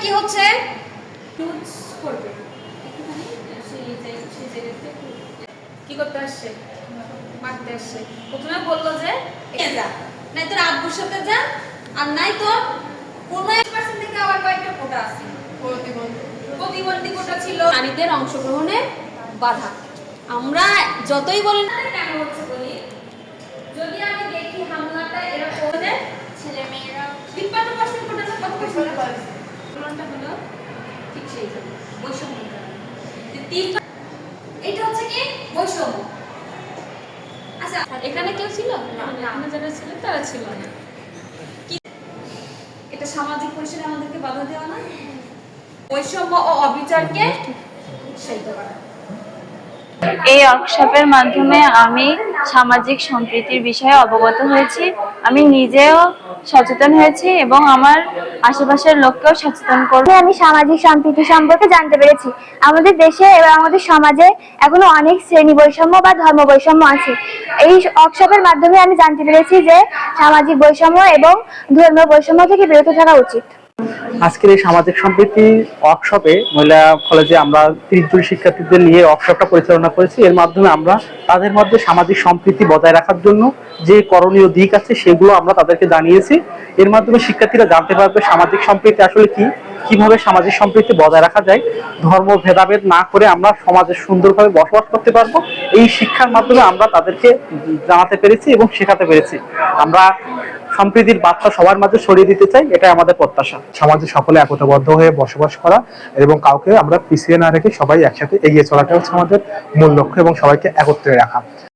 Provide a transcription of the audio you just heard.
কি হচ্ছে? জায়গা- সেই জায়গাতে একটু কি করতে আসছে? মারতে আসছে। প্রথমে বলল যে যা নাই তোর আব্বুর সাথে যা আর নাই তোর কোনো এক পার্সেন্ট থেকে আবার কয়েকটা কোটা আছে। প্রতিবন্ধী। কোটা ছিল। নারীদের অংশগ্রহণে বাধা। আমরা যতই বলি না কেন হচ্ছে বলি সেই জন্য বৈষম্য যে তিন এটা হচ্ছে কি? বৈষম্য। আচ্ছা এখানে কেউ ছিল? না এখানে যারা ছিল তারা ছিল না। এটা সামাজিক পরিসরে আমাদেরকে বাধা দেওয়া না? বৈষম্য ও অবিচারকে উৎসাহিত করা। এই ওয়ার্কশপের মাধ্যমে আমি সামাজিক সম্প্রীতির বিষয়ে অবগত হয়েছি। আমি নিজেও সচেতন হয়েছি এবং আমার আশেপাশের লোককেও সচেতন করব। আমি সামাজিক সম্প্রীতি সম্পর্কে জানতে পেরেছি। আমাদের দেশে এবং আমাদের সমাজে এখনও অনেক শ্রেণি বৈষম্য বা ধর্ম বৈষম্য আছে। এই ওয়ার্কশপের মাধ্যমে আমি জানতে পেরেছি যে সামাজিক বৈষম্য এবং ধর্মীয় বৈষম্য থেকে বিরত থাকা উচিত। আজকের এই সামাজিক সম্প্রীতি ওয়ার্কশপে মহিলা কলেজে আমরা তিরিশ জন শিক্ষার্থীদের নিয়ে ওয়ার্কশপটা পরিচালনা করেছি। এর মাধ্যমে আমরা তাদের মধ্যে সামাজিক সম্প্রীতি বজায় রাখার জন্য যে করণীয় দিক আছে, সেগুলো আমরা তাদেরকে জানিয়েছি। এর মাধ্যমে শিক্ষার্থীরা জানতে পারবে সামাজিক সম্প্রীতি আসলে কি, কীভাবে সামাজিক সম্প্রীতি বজায় রাখা যায়, ধর্ম ভেদাভেদ না করে আমরা সমাজে সুন্দরভাবে বসবাস করতে পারব। এই শিক্ষার মাধ্যমে আমরা তাদেরকে জানাতে পেরেছি এবং শেখাতে পেরেছি। আমরা সম্প্রীতির বার্তা সবার মাঝে ছড়িয়ে দিতে চাই, এটাই আমাদের প্রত্যাশা। সমাজে সকলে একতাবদ্ধ হয়ে বসবাস করা এবং কাউকে আমরা পিছিয়ে না রেখে সবাই একসাথে এগিয়ে চলাটা হচ্ছে আমাদের মূল লক্ষ্য এবং সবাইকে একত্রে রাখা।